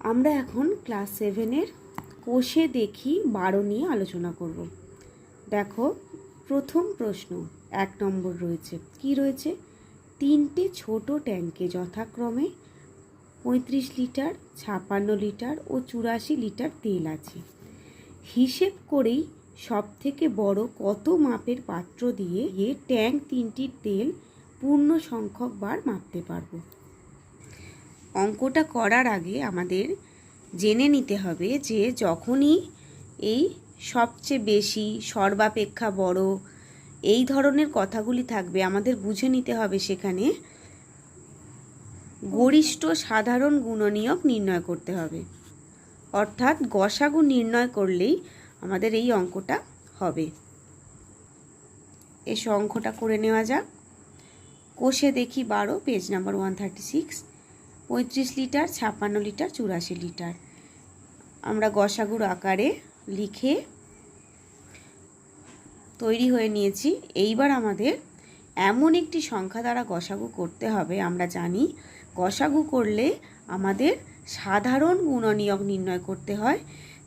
আমরা এখন ক্লাস সেভেনের কোষে দেখি বারো নিয়ে আলোচনা করব। দেখো, প্রথম প্রশ্ন, এক নম্বর রয়েছে। কি রয়েছে? তিনটে ছোট ট্যাঙ্কে যথাক্রমে পঁয়ত্রিশ লিটার, ছাপান্ন লিটার ও চুরাশি লিটার তেল আছে। হিসেব করেই সব থেকে বড় কত মাপের পাত্র দিয়ে ট্যাঙ্ক তিনটির তেল পূর্ণ সংখ্যক বার মাপতে পারব? অঙ্কটা করার আগে আমাদের জেনে নিতে হবে যে যখনই এই সবচেয়ে বেশি, সর্বাপেক্ষা বড় এই ধরনের কথাগুলি থাকবে, আমাদের বুঝে নিতে হবে সেখানে গরিষ্ঠ সাধারণ গুণনীয়ক নির্ণয় করতে হবে। অর্থাৎ গসাগু নির্ণয় করলেই আমাদের এই অঙ্কটা হবে। এসো অঙ্কটা করে নেওয়া যাক। কোষে দেখি বারো page number one thirty six পঁয়ত্রিশ লিটার, ছাপ্পান্ন লিটার, চুরাশি লিটার। আমরা গসাগুর আকারে লিখে তৈরি হয়ে নিয়েছি। এইবার আমাদের এমন একটি সংখ্যা দ্বারা গসাগু করতে হবে, আমরা জানি। গসাগু করলে আমাদের সাধারণ গুণনীয়ক নির্ণয় করতে হয়।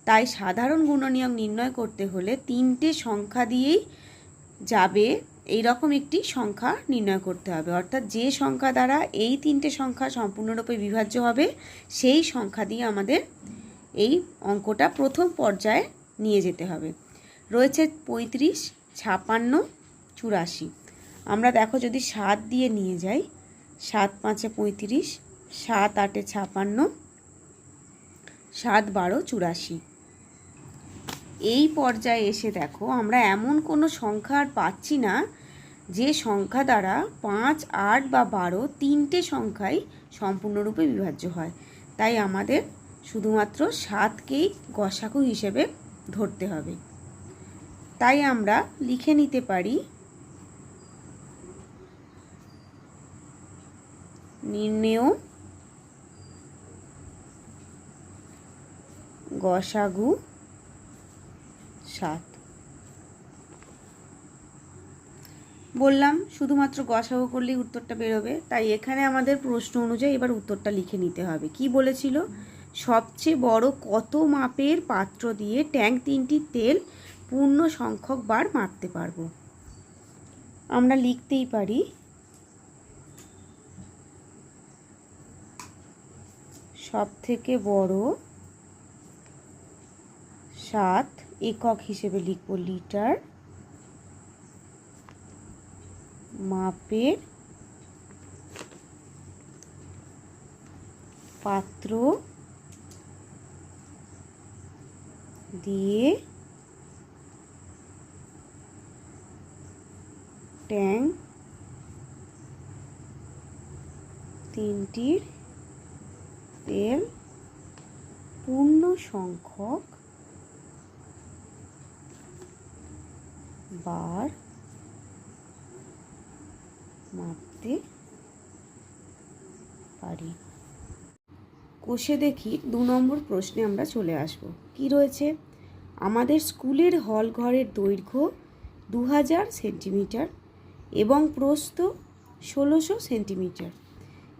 তাই সাধারণ গুণনীয়ক নির্ণয় করতে হলে তিনটে সংখ্যা দিয়েই যাবে এই রকম একটি সংখ্যা নির্ণয় করতে হবে। অর্থাৎ যে সংখ্যা দ্বারা এই তিনটে সংখ্যা সম্পূর্ণরূপে বিভাজ্য হবে, সেই সংখ্যা দিয়ে আমাদের এই অঙ্কটা প্রথম পর্যায়ে নিয়ে যেতে হবে। রয়েছে পঁয়ত্রিশ ছাপান্ন চুরাশি। আমরা দেখো যদি সাত দিয়ে নিয়ে যাই, সাত পাঁচে পঁয়ত্রিশ, সাত আটে ছাপান্ন সাত বারো, চুরাশি। এই পর্যায়ে এসে দেখো, আমরা এমন কোনো সংখ্যা আর পাচ্ছি না যে সংখ্যা দ্বারা পাঁচ, আট বা বারো তিনটে সংখ্যাই সম্পূর্ণরূপে বিভাজ্য হয়। তাই আমাদের শুধুমাত্র সাতকেই গসাকু হিসেবে ধরতে হবে। তাই আমরা লিখে নিতে পারি নির্ণেয় গসাগু সাত। বললাম, শুধুমাত্র গসাগু করলেই উত্তরটা বেরোবে। তাই এখানে আমাদের প্রশ্ন অনুযায়ী এবার উত্তরটা লিখে নিতে হবে। কি বলেছিল? সবচেয়ে বড় কত মাপের পাত্র দিয়ে ট্যাঙ্ক তিনটি তেল পূর্ণ সংখ্যক বার মাপতে পারব? আমরা লিখতেই পারি সব থেকে বড় সাত একক হিসেবে লিখব লিটার মাপের পাত্র দিয়ে ট্যাঙ্ক তিনটির তেল পূর্ণ সংখ্যক বার মাপতে পারি। কোষে দেখি দু নম্বর প্রশ্নে আমরা চলে আসব। কি রয়েছে? আমাদের স্কুলের হল ঘরের দৈর্ঘ্য দু হাজার সেন্টিমিটার এবং প্রস্থ ষোলোশো সেন্টিমিটার।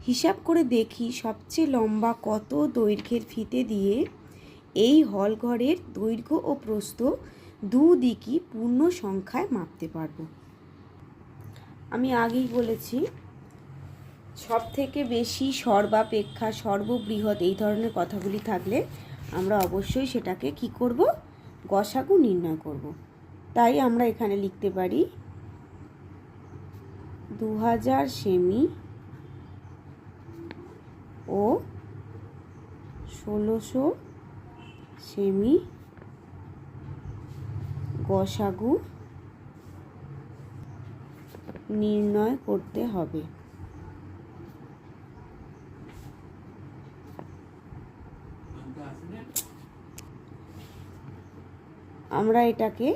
হিসাব করে দেখি সবচেয়ে লম্বা কত দৈর্ঘ্যের ফিতে দিয়ে এই হল ঘরের দৈর্ঘ্য ও প্রস্থ দুদিকই পূর্ণ সংখ্যায় মাপতে পারব। আমি আগেই বলেছি সব থেকে বেশি সর্বাপেক্ষা সর্ববৃহৎ এই ধরনের কথাগুলি থাকলে আমরা অবশ্যই সেটাকে কি করব? গসাগু নির্ণয় করব। তাই আমরা এখানে লিখতে পারি দু হাজার সেমি ও ষোলোশো সেমি গসাগু নির্ণয় করতে হবে। আমরা এটাকে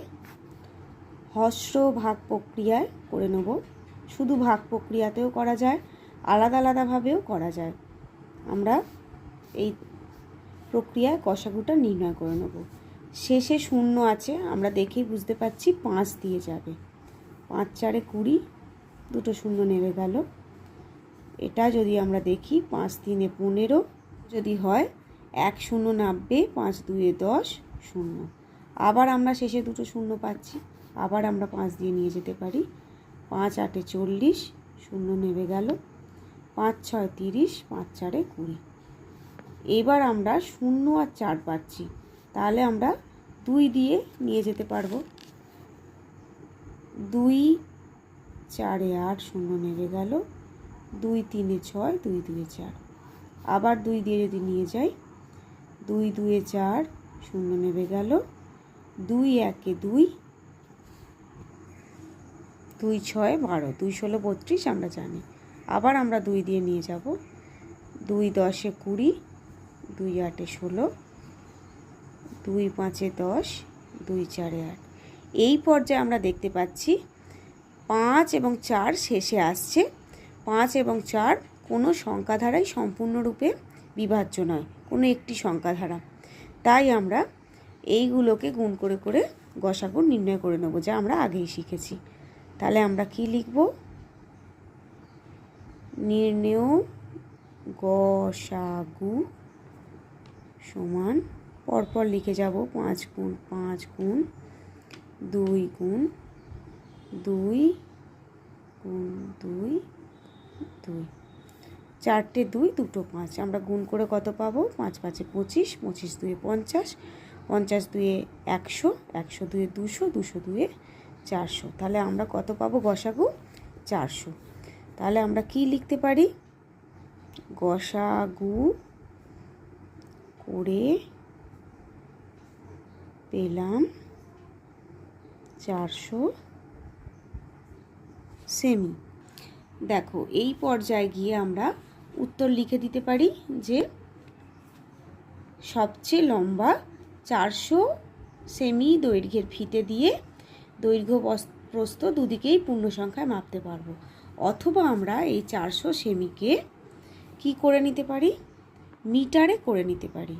হস্র ভাগ প্রক্রিয়ায় করে নেব। শুধু ভাগ প্রক্রিয়াতেও করা যায়, আলাদা আলাদাভাবেও করা যায়। আমরা এই প্রক্রিয়ায় কষাগুটা নির্ণয় করে নেব। শেষে শূন্য আছে, আমরা দেখেই বুঝতে পারছি পাঁচ দিয়ে যাবে। পাঁচ চারে কুড়ি, দুটো শূন্য নেমে গেল। এটা যদি আমরা দেখি, পাঁচ তিনে পনেরো, যদি হয় এক শূন্য নাব্বে পাঁচ দুয়ে দশ, শূন্য। আবার আমরা শেষে দুটো শূন্য পাচ্ছি, আবার আমরা পাঁচ দিয়ে নিয়ে যেতে পারি। পাঁচ আটে চল্লিশ, শূন্য নেমে গেল। পাঁচ ছয় তিরিশ, পাঁচ চারে কুড়ি। এবার আমরা শূন্য আর চার পাচ্ছি। তাহলে আমরা দুই দিয়ে নিয়ে যেতে পারব। দুই চারে আট শূন্য নেমে গেল। দুই তিনে ছয়, দুই দুয়ে চার। আবার দুই দিয়ে যদি নিয়ে যাই, দুই দুয়ে চার শূন্য নেমে গেল। দুই একে দুই দুই ছয় বারো, দুই ষোলো বত্রিশ আমরা জানি। আবার আমরা দুই দিয়ে নিয়ে যাব। দুই দশে কুড়ি, দুই আটে ষোলো দুই পাঁচে দশ, দুই চারে আট। এই পর্যায়ে আমরা দেখতে পাচ্ছি পাঁচ এবং চার শেষে আসছে। পাঁচ এবং চার কোনো সংখ্যাধারাই সম্পূর্ণরূপে বিভাজ্য নয়, কোনো একটি সংখ্যাধারা। তাই আমরা এইগুলোকে গুণ করে করে গসাগুণ নির্ণয় করে নেব, যা আমরা আগেই শিখেছি। তাহলে আমরা কি লিখব? নির্ণয় গসাগু সমান পরপর লিখে যাব পাঁচ গুণ পাঁচ গুণ, দুই গুণ দুই গুণ, দুই দুই। চারটে দুই, দুটো পাঁচ। আমরা গুণ করে কত পাবো? পাঁচ পাঁচে পঁচিশ পঁচিশ দুয়ে পঞ্চাশ পঞ্চাশ দুয়ে একশো একশো দুয়ে দুশো দুশো দুয়ে চারশো। তাহলে আমরা কত পাবো গসাগু? চারশো। তাহলে আমরা কি লিখতে পারি? গসাগু করে পেলাম চারশো সেমি দেখো, এই পর্যায়ে গিয়ে আমরা উত্তর লিখে দিতে পারি যে সবচেয়ে লম্বা চারশো সেমি দৈর্ঘ্যের ফিতে দিয়ে দৈর্ঘ্য প্রস্থ দুদিকেই পূর্ণ সংখ্যায় মাপতে পারব। অথবা আমরা এই চারশো সেমিকে কি করে নিতে পারি? মিটারে করে নিতে পারি।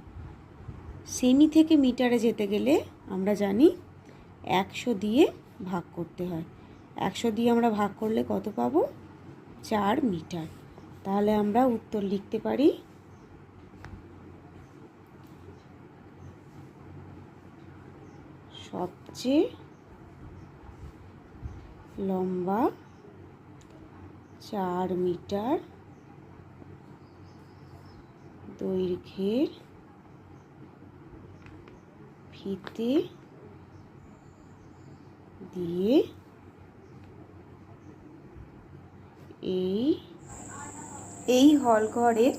সেমি থেকে মিটারে যেতে গেলে আমরা জানি একশো দিয়ে ভাগ করতে হয়। একশো দিয়ে আমরা ভাগ করলে কত পাবো? চার মিটার তাহলে আমরা উত্তর লিখতে পারি সবচেয়ে লম্বা চার মিটার দৈর্ঘ্যের ফিতে দিয়ে এই এই হলঘরের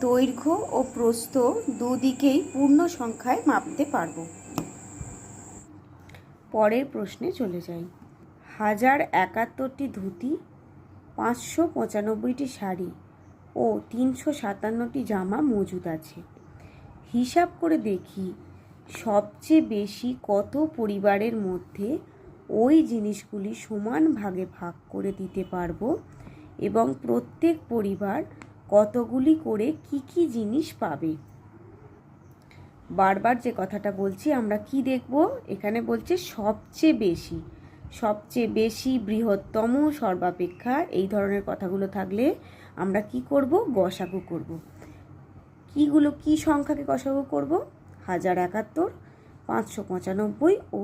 দৈর্ঘ্য ও প্রস্থ দুদিকেই পূর্ণ সংখ্যায় মাপতে পারব। পরের প্রশ্নে চলে যাই। হাজার একাত্তরটি ধুতি, পাঁচশো পঁচানব্বইটি শাড়ি ও তিনশো সাতান্নটি জামা মজুদ আছে। হিসাব করে দেখি সবচেয়ে বেশি কত পরিবারের মধ্যে ওই জিনিসগুলি সমান ভাগে ভাগ করে দিতে পারব? এবং প্রত্যেক পরিবার কতগুলি করে কি কি জিনিস পাবে? বারবার যে কথাটা বলছি, আমরা কি দেখব? এখানে বলছে সবচেয়ে বেশি সবচেয়ে বেশি বৃহত্তম, সর্বাপেক্ষা, এই ধরনের কথাগুলো থাকলে আমরা কি করব? গসাগু করব। কীগুলো, কি সংখ্যাকে গসাগু করব? হাজার একাত্তর, পাঁচশো পঁচানব্বই ও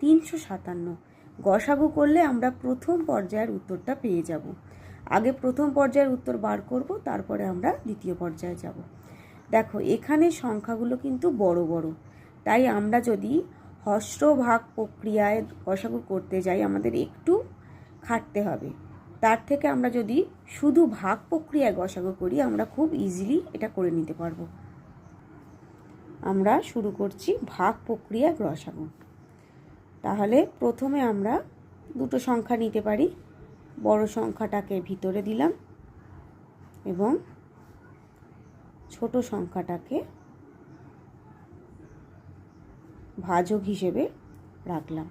তিনশো সাতান্ন। গসাগু করলে আমরা প্রথম পর্যায়ের উত্তরটা পেয়ে যাব। আগে প্রথম পর্যায়ের উত্তর বার করব, তারপরে আমরা দ্বিতীয় পর্যায়ে যাব। দেখো, এখানে সংখ্যাগুলো কিন্তু বড় বড়। তাই আমরা যদি হস্র ভাগ প্রক্রিয়ায় গসাগু করতে যাই, আমাদের একটু খাটতে হবে। তার থেকে আমরা যদি শুধু ভাগ প্রক্রিয়ায় গসাগু করি, আমরা খুব ইজিলি এটা করে নিতে পারব। আমরা শুরু করছি ভাগ প্রক্রিয়া গসাগু তাহলে প্রথমে আমরা দুটো সংখ্যা নিতে পারি। বড় সংখ্যাটাকে ভিতরে দিলাম এবং ছোট সংখ্যাটাকে ভাজক হিসেবে রাখলাম।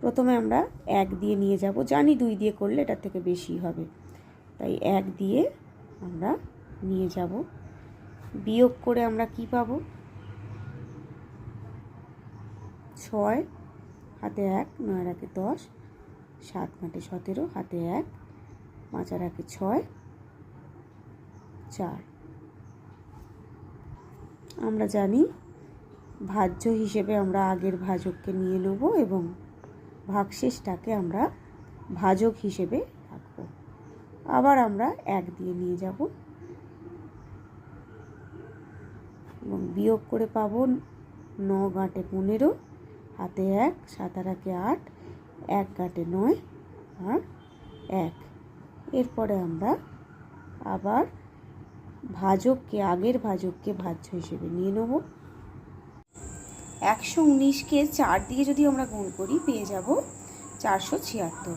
প্রথমে আমরা এক দিয়ে নিয়ে যাব। জানি দুই দিয়ে করলে এটার থেকে বেশি হবে। তাই এক দিয়ে আমরা নিয়ে যাব। বিয়োগ করে আমরা কি পাব? ছয়, হাতে এক নয় রাখে দশ, সাত মাঠে সতেরো, হাতে এক আর একে ছয়, চার। আমরা জানি ভাজ্য হিসেবে আমরা আগের ভাজককে নিয়ে নেব এবং ভাগশেষটাকে আমরা ভাজক হিসেবে রাখব। আবার আমরা এক দিয়ে নিয়ে যাব এবং বিয়োগ করে পাবো ন, গাঁটে পনেরো হাতে এক সাত আর একে আট, এক গাঁটে নয়, আর এক। এরপরে আমরা আবার ভাজককে, আগের ভাজককে ভাজ্য হিসেবে নিয়ে নেব। একশো উনিশকে চার দিয়ে যদি আমরা গুণ করি, পেয়ে যাব চারশো ছিয়াত্তর।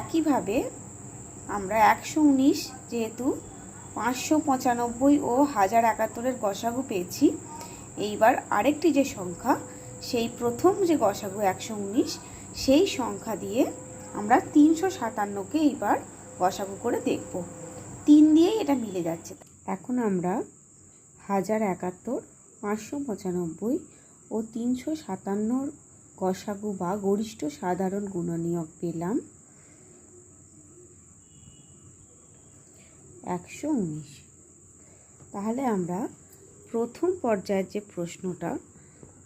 একইভাবে আমরা একশো উনিশ যেহেতু পাঁচশো পঁচানব্বই ও হাজার একাত্তরের গসাগু পেয়েছি, এইবার আরেকটি যে সংখ্যা সেই প্রথম যে গসাগু একশো উনিশ, সেই সংখ্যা দিয়ে আমরা তিনশো সাতান্নকে এইবার গসাগু করে দেখব। তিন দিয়েই এটা মিলে যাচ্ছে। এখন আমরা হাজার একাত্তর, পাঁচশো পঁচানব্বই ও তিনশো সাতান্নর গসাগু বা গরিষ্ঠ সাধারণ গুণনীয়ক পেলাম একশো উনিশ। তাহলে আমরা প্রথম পর্যায়ের যে প্রশ্নটা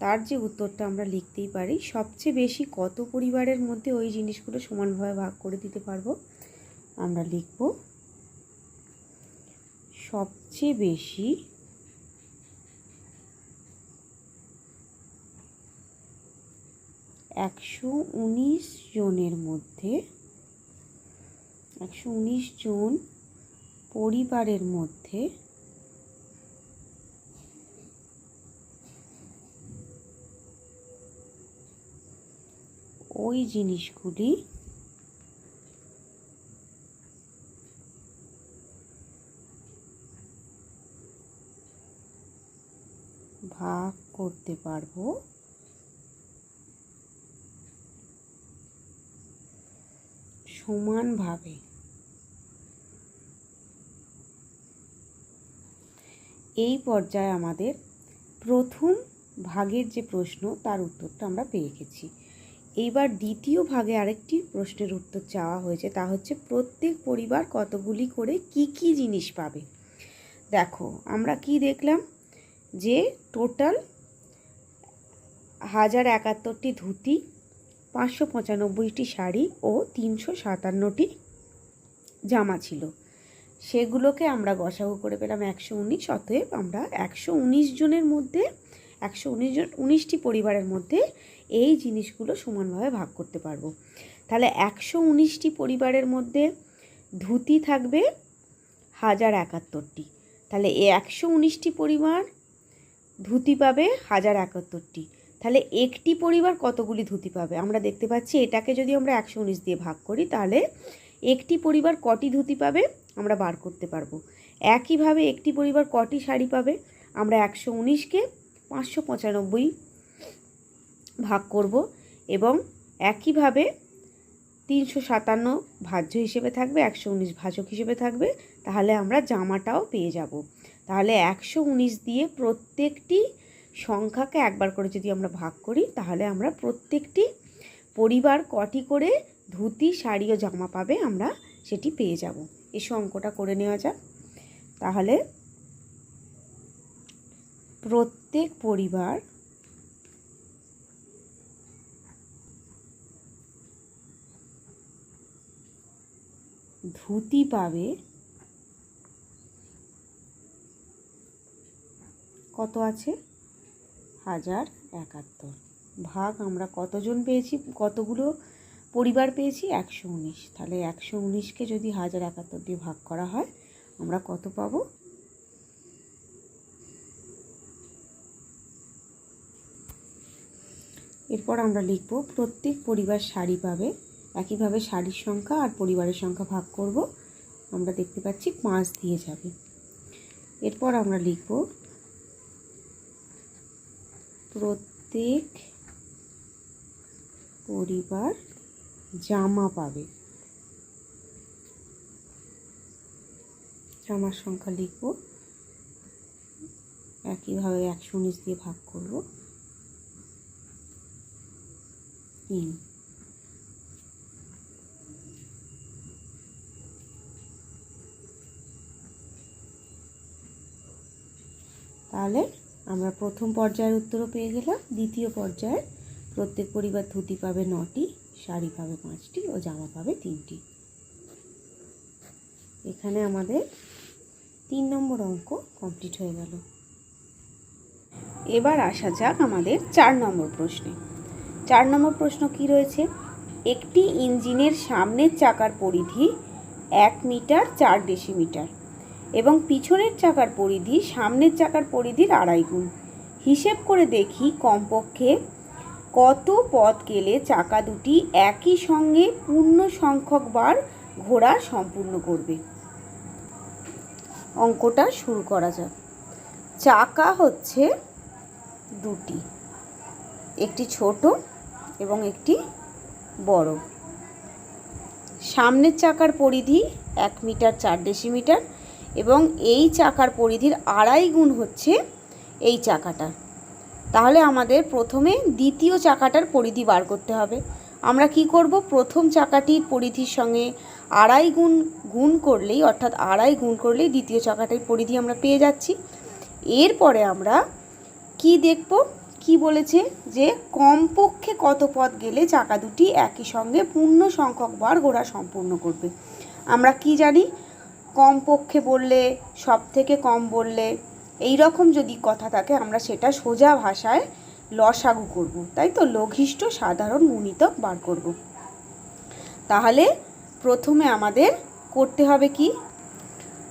তার যে উত্তরটা আমরা লিখতেই পারি, সবচেয়ে বেশি কত পরিবারের মধ্যে ওই জিনিসগুলো সমানভাবে ভাগ করে দিতে পারব? আমরা লিখব, সবচেয়ে বেশি একশো উনিশ জনের মধ্যে, একশো উনিশ জন পরিবারের মধ্যে ওই জিনিসগুলি ভাগ করতে পারব। সমানভাবে। এই পর্যায়ে আমাদের প্রথম ভাগের যে প্রশ্ন, তার উত্তরটা আমরা পেয়ে গেছি। এইবার দ্বিতীয় ভাগে আরেকটি প্রশ্নের উত্তর চাওয়া হয়েছে। তা হচ্ছে, প্রত্যেক পরিবার কতগুলি করে কি কি জিনিস পাবে? দেখো, আমরা কি দেখলাম? যে টোটাল হাজার একাত্তরটি ধুতি, পাঁচশো পঁচানব্বইটি শাড়ি ও তিনশো সাতান্নটি জামা ছিল। সেগুলোকে আমরা গসাগু করে পেলাম একশো উনিশ, অতএব আমরা একশো উনিশ জনের মধ্যে একশো উনিশ জন, উনিশটি পরিবারের মধ্যে এই জিনিসগুলো সমানভাবে ভাগ করতে পারব। তাহলে একশো উনিশটি পরিবারের মধ্যে ধুতি থাকবে হাজার একাত্তরটি। তাহলে এ একশো উনিশটি পরিবার ধুতি পাবে হাজার একাত্তরটি। তাহলে একটি পরিবার কতগুলি ধুতি পাবে? আমরা দেখতে পাচ্ছি এটাকে যদি আমরা একশো উনিশ দিয়ে ভাগ করি, তাহলে একটি পরিবার কটি ধুতি পাবে? আমরা বার করতে পারব। একইভাবে একটি পরিবার কটি শাড়ি পাবে? আমরা একশো উনিশকে পাঁচশো পঁচানব্বই ভাগ করব এবং একইভাবে তিনশো সাতান্ন ভাজ্য হিসেবে থাকবে, একশো উনিশ ভাজক হিসেবে থাকবে, তাহলে আমরা জামাটাও পেয়ে যাব। তাহলে একশো উনিশ দিয়ে প্রত্যেকটি সংখ্যাকে একবার করে যদি আমরা ভাগ করি, তাহলে আমরা প্রত্যেকটি পরিবার কটি করে ধুতি, শাড়ি ও জামা পাবে আমরা সেটি পেয়ে যাব। এসো অঙ্কটা করে নেওয়া যাক। তাহলে প্রত্যেক পরিবার ধুতি পাবে কত আছে? হাজার একাত্তর। ভাগ আমরা কতজন পেয়েছি? কতগুলো পরিবার পেয়েছি? একশো উনিশ। তাহলে একশো উনিশকে যদি হাজার একাত্তর দিয়ে ভাগ করা হয়, আমরা কত পাবো? এরপর আমরা লিখব, প্রত্যেক পরিবার শাড়ি পাবে। একইভাবে শাড়ির সংখ্যা আর পরিবারের সংখ্যা ভাগ করব। আমরা দেখতে পাচ্ছি পাঁচ দিয়ে যাবে। এরপর আমরা লিখব, প্রত্যেক পরিবার জামা পাবে। জামার সংখ্যা লিখব, একইভাবে একশো উনিশ দিয়ে ভাগ করব। তিন তাহলে আমরা প্রথম পর্যায়ের উত্তরও পেয়ে গেলাম, দ্বিতীয় পর্যায়ে প্রত্যেক পরিবার ধুতি পাবে নটি, শাড়ি পাবে পাঁচটি ও জামা পাবে তিনটি। এখানে আমাদের তিন নম্বর অঙ্ক কমপ্লিট হয়ে গেল। এবার আসা যাক আমাদের চার নম্বর প্রশ্নে। চার নম্বর প্রশ্ন কি রয়েছে? একটি ইঞ্জিনের সামনের চাকার পরিধি এক মিটার চার ডেসিমিটার এবং পিছনের চাকার পরিধি সামনের চাকার পরিধির আড়াই গুণ। হিসেব করে দেখি কমপক্ষে কত পথ গেলে চাকা দুটি একই সঙ্গে পূর্ণ সংখ্যক বার ঘোরা সম্পূর্ণ করবে। অঙ্কটা শুরু করা যাক। চাকা হচ্ছে দুটি, একটি ছোট এবং একটি বড়। সামনের চাকার পরিধি এক মিটার চার ডেসিমিটার এবং এই চাকার পরিধির আড়াই গুণ হচ্ছে এই চাকাটা তাহলে আমাদের প্রথমে দ্বিতীয় চাকাটার পরিধি বার করতে হবে। আমরা কি করব? প্রথম চাকাটির পরিধির সঙ্গে আড়াই গুণ গুণ করলেই, অর্থাৎ আড়াই গুণ করলেই দ্বিতীয় চাকাটির পরিধি আমরা পেয়ে যাচ্ছি। এরপরে আমরা কি দেখব? কি বলেছে? যে কমপক্ষে কত পথ গেলে চাকা দুটি একই সঙ্গে পূর্ণ সংখ্যক বার ঘোরা সম্পূর্ণ করবে? আমরা কি জানি? কমপক্ষে বললে সব থেকে কম বললে। এই রকম যদি কথা থাকে, আমরা সেটা সোজা ভাষায় লসাগু করব। তাই তো? লঘিষ্ঠ, সাধারণ, গুণিতক বার করব। তাহলে প্রথমে আমাদের করতে হবে কি?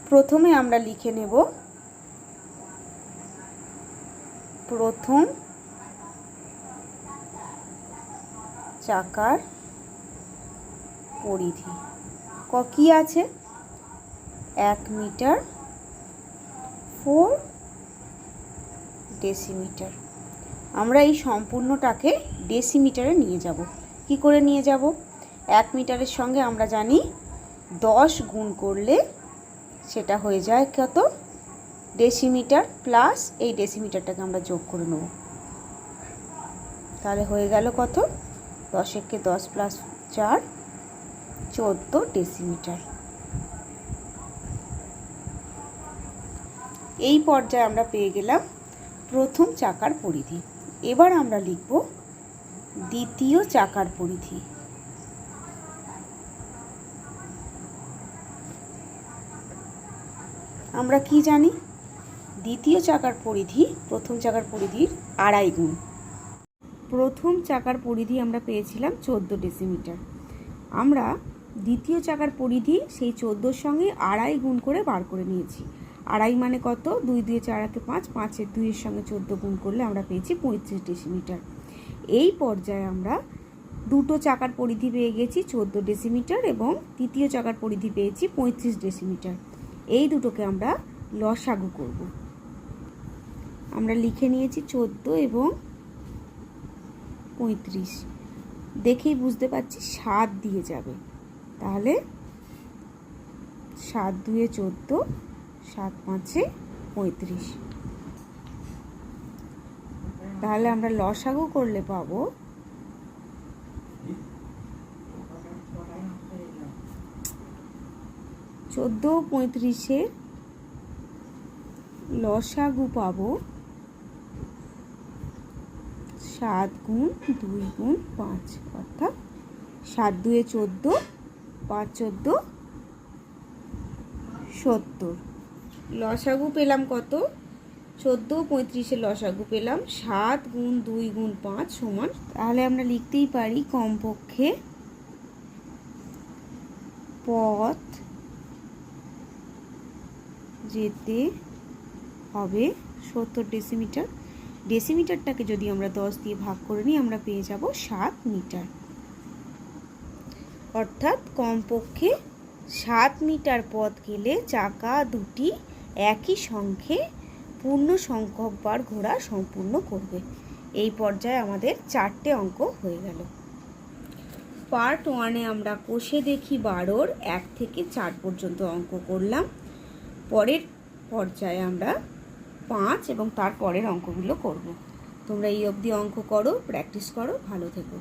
প্রথমে আমরা লিখে নেব, প্রথম চাকার পরিধি। ক, কী আছে? এক মিটার, ফোর ডেসিমিটার। আমরা এই সম্পূর্ণটাকে ডেসিমিটারে নিয়ে যাব। কি করে নিয়ে যাব? এক মিটারের সঙ্গে আমরা জানি দশ গুণ করলে সেটা হয়ে যায় কত? ডেসিমিটার প্লাস এই ডেসিমিটারটাকে আমরা যোগ করে নেব। তাহলে হয়ে গেল কত? দশেরকে দশ প্লাস চার, চোদ্দ ডেসিমিটার এই পর্যায়ে আমরা পেয়ে গেলাম প্রথম চাকার পরিধি। এবার আমরা লিখব দ্বিতীয় চাকার পরিধি। আমরা কি জানি? দ্বিতীয় চাকার পরিধি প্রথম চাকার পরিধির আড়াই গুণ। প্রথম চাকার পরিধি আমরা পেয়েছিলাম চোদ্দ ডেসিমিটার আমরা দ্বিতীয় চাকার পরিধি সেই চোদ্দোর সঙ্গে আড়াই গুণ করে বার করে নিয়েছি। আড়াই মানে কত? দুই দুই চার একে পাঁচ পাঁচের দুইয়ের সঙ্গে চোদ্দ গুণ করলে আমরা পেয়েছি পঁয়ত্রিশ ডেসিমিটার এই পর্যায়ে আমরা দুটো চাকার পরিধি পেয়ে গেছি চোদ্দ ডেসিমিটার এবং তৃতীয় চাকার পরিধি পেয়েছি পঁয়ত্রিশ ডেসিমিটার এই দুটোকে আমরা লসাগু করব। আমরা লিখে নিয়েছি চোদ্দ এবং পঁয়ত্রিশ। দেখেই বুঝতে পারছি সাত দিয়ে যাবে। তাহলে সাত দুয়ে চোদ্দ, সাত পাঁচে পঁয়ত্রিশ। তাহলে আমরা লসাগু করলে পাবো চোদ্দ পঁয়ত্রিশে লসাগু পাবো সাত গুণ দুই গুণ পাঁচ, অর্থাৎ সাত দুয়ে চোদ্দ, পাঁচ চোদ্দ, সত্তর। লসাগু পেলাম কত? চোদ্দ পঁয়ত্রিশে লসাগু পেলাম, সাত গুণ দুই গুণ পাঁচ সমান। তাহলে আমরা লিখতেই পারি কমপক্ষে পথ যেতে হবে সত্তর ডেসিমিটার ডেসিমিটারটাকে যদি আমরা দশ দিয়ে ভাগ করে নিই, আমরা পেয়ে যাব সাত মিটার। অর্থাৎ কমপক্ষে সাত মিটার পথ গেলে চাকা দুটি একই সংখ্যে পূর্ণ সংখ্যক বার ঘোরা সম্পূর্ণ করবে। এই পর্যায়ে আমাদের চারটে অঙ্ক হয়ে গেল। পার্ট ওয়ানে আমরা কষে দেখি বারোর এক থেকে চার পর্যন্ত অঙ্ক করলাম। পরের পর্যায়ে আমরা পাঁচ এবং তারপরের অঙ্কগুলো করব। তোমরা এই অবধি অঙ্ক করো প্র্যাকটিস করো ভালো থেকো।